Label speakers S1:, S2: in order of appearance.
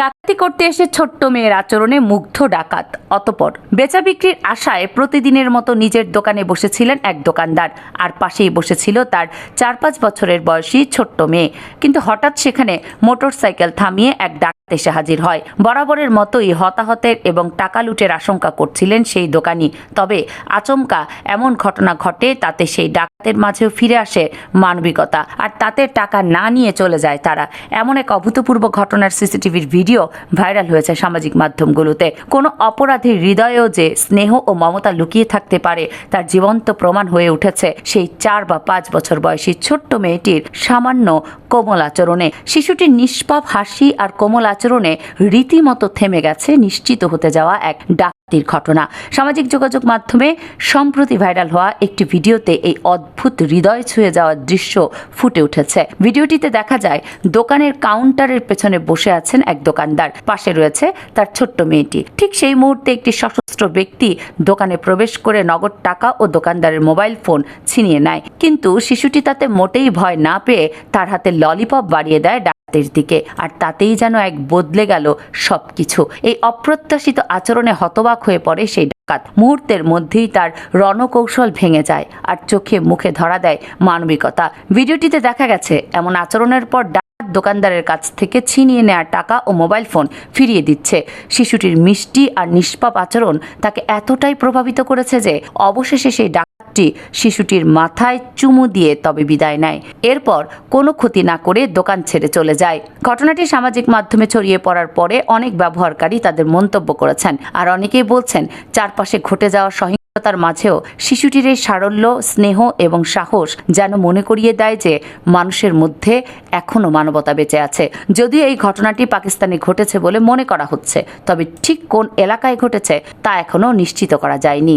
S1: ডাকাতি করতে এসে ছোট্ট মেয়ের আচরণে মুগ্ধ ডাকাত। অতপর বেচা বিক্রির আশায় প্রতিদিনের মতো নিজের দোকানে বসেছিলেন এক দোকানদার। আর পাশেই বসেছিল তার চার পাঁচ বছরের বয়সী ছোট্ট মেয়ে। কিন্তু হঠাৎ সেখানে মোটর সাইকেল থামিয়ে এক ডাকাত এসে হাজির হয়। বরাবরের মতোই হতাহতের এবং টাকা লুটের আশঙ্কা করছিলেন সেই দোকানি। তবে আচমকা এমন ঘটনা ঘটে তাতে সেই ডাকাতের মাঝেও ফিরে আসে মানবিকতা। আর তাতে টাকা না নিয়ে চলে যায় তারা। এমন এক অভূতপূর্ব ঘটনার সিসিটিভির ভিডিও ভাইরাল হয়েছে সামাজিক মাধ্যমগুলোতে। কোনো অপরাধীর হৃদয়েও যে স্নেহ ও মমতা লুকিয়ে থাকতে পারে, তার জীবন্ত প্রমাণ হয়ে উঠেছে সেই চার বা পাঁচ বছর বয়সী ছোট্ট মেয়েটির সামান্য কোমল আচরণে। শিশুটির নিষ্পাপ হাসি আর কোমল আচরণে রীতিমতো থেমে গেছে, নিশ্চিত হতে যাওয়া এক ডাকাতির ঘটনা। সামাজিক যোগাযোগ মাধ্যমে সম্প্রতি ভাইরাল হওয়া একটি ভিডিওতে এই অদ্ভুত হৃদয় ছুঁয়ে যাওয়ার দৃশ্য ফুটে উঠেছে। ভিডিওটিতে দেখা যায়, দোকানের কাউন্টারের পেছনে বসে আছেন এক দোকানদার। পাশে রয়েছে তার ছোট্ট মেয়েটি। ঠিক সেই মুহূর্তে একটি সশস্ত্র ব্যক্তি দোকানে প্রবেশ করে নগদ টাকা ও দোকানদারের মোবাইল ফোন ছিনিয়ে নেয়। কিন্তু শিশুটি তাতে মোটেই ভয় না পেয়ে তার হাতে ললিপপ বাড়িয়ে দেয় ডাকাতের দিকে। আর তাতেই যেন এক বদলে গেল সবকিছু। এই অপ্রত্যাশিত আচরণে হতবাক হয়ে পড়ে সেই ডাকাত। মুহূর্তের মধ্যেই তার রণকৌশল ভেঙে যায় আর চোখে মুখে ধরা দেয় মানবিকতা। ভিডিওটিতে দেখা গেছে, এমন আচরণের পর দোকানদারের কাছ থেকে ছিনিয়ে নেওয়া টাকা ও মোবাইল ফোন ফিরিয়ে দিচ্ছে। শিশুটির মিষ্টি আর নিষ্পাপ আচরণ তাকে এতটাই প্রভাবিত করেছে যে, অবশেষে সেই ডাকাতটি শিশুটির মাথায় চুমু দিয়ে তবে বিদায় নেয়। এরপর কোনো ক্ষতি না করে দোকান ছেড়ে চলে যায়। ঘটনাটি সামাজিক মাধ্যমে ছড়িয়ে পড়ার পরে অনেক ব্যবহারকারী তাদের মন্তব্য করেছেন। আর অনেকেই বলছেন, চারপাশে ঘটে যাওয়া সহিংসতার মাঝেও শিশুটির এই সারল্য, স্নেহ এবং সাহস যেন মনে করিয়ে দেয় যে মানুষের মধ্যে এখনও মানবতা বেঁচে আছে। যদিও এই ঘটনাটি পাকিস্তানে ঘটেছে বলে মনে করা হচ্ছে, তবে ঠিক কোন এলাকায় ঘটেছে তা এখনও নিশ্চিত করা যায়নি।